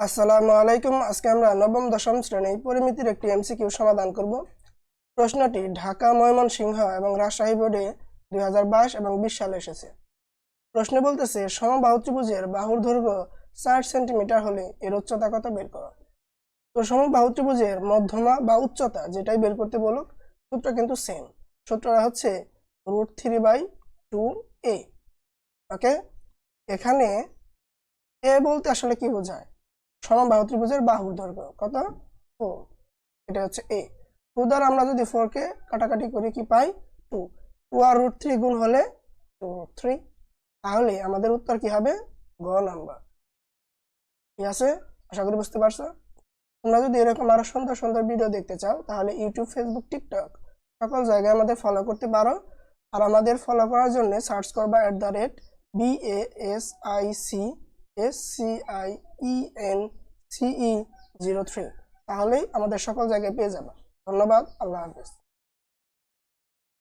আসসালামু আলাইকুম। আজকে আমরা নবম, দশম শ্রেণি পরিমিতির একটি এমসিকিউ সমাধান করব। প্রশ্নটি, ঢাকা, ময়মনসিংহ এবং রাজশাহী বোর্ডে দুই হাজার বাইশ এবং বিশ সালে এসেছে। প্রশ্ন বলতেছে সমবাহু ত্রিভুজের বাহুর দৈর্ঘ্য ষাট সেন্টিমিটার হলে এর উচ্চতা কত বের করো? তো সমবাহু ত্রিভুজের মধ্যমা বা উচ্চতা যেটাই বের করতে বলুক, সূত্র কিন্তু সেম সূত্রটা হচ্ছে root three by two a okay এখানে এ বলতে আসলে কি বোঝায়? সমবাহু ত্রিভুজের বাহুর দৈর্ঘ্য। কত? ফোর এটা হচ্ছে এ টু দ্বারা আমরা যদি ফোর কে কাটাকাটি করি, কি পাই? টু টু আর রুট থ্রি গুণ হলে টু থ্রি তাহলে আমাদের উত্তর কি হবে? গ নাম্বার ঠিক আছে? আশা করি বুঝতে পারছ। তোমরা যদি এরকম আরও সুন্দর সুন্দর ভিডিও দেখতে চাও, তাহলে ইউটিউব ফেসবুক টিকটক সকল জায়গায় আমাদের ফলো করতে পারো। আর আমাদের ফলো করার জন্য সার্চ করবা at the rate B A S I C S C I E N C E zero three তাহলেই আমাদের সকল জায়গায় পেয়ে যাবে। ধন্যবাদ, আল্লাহ হাফেজ।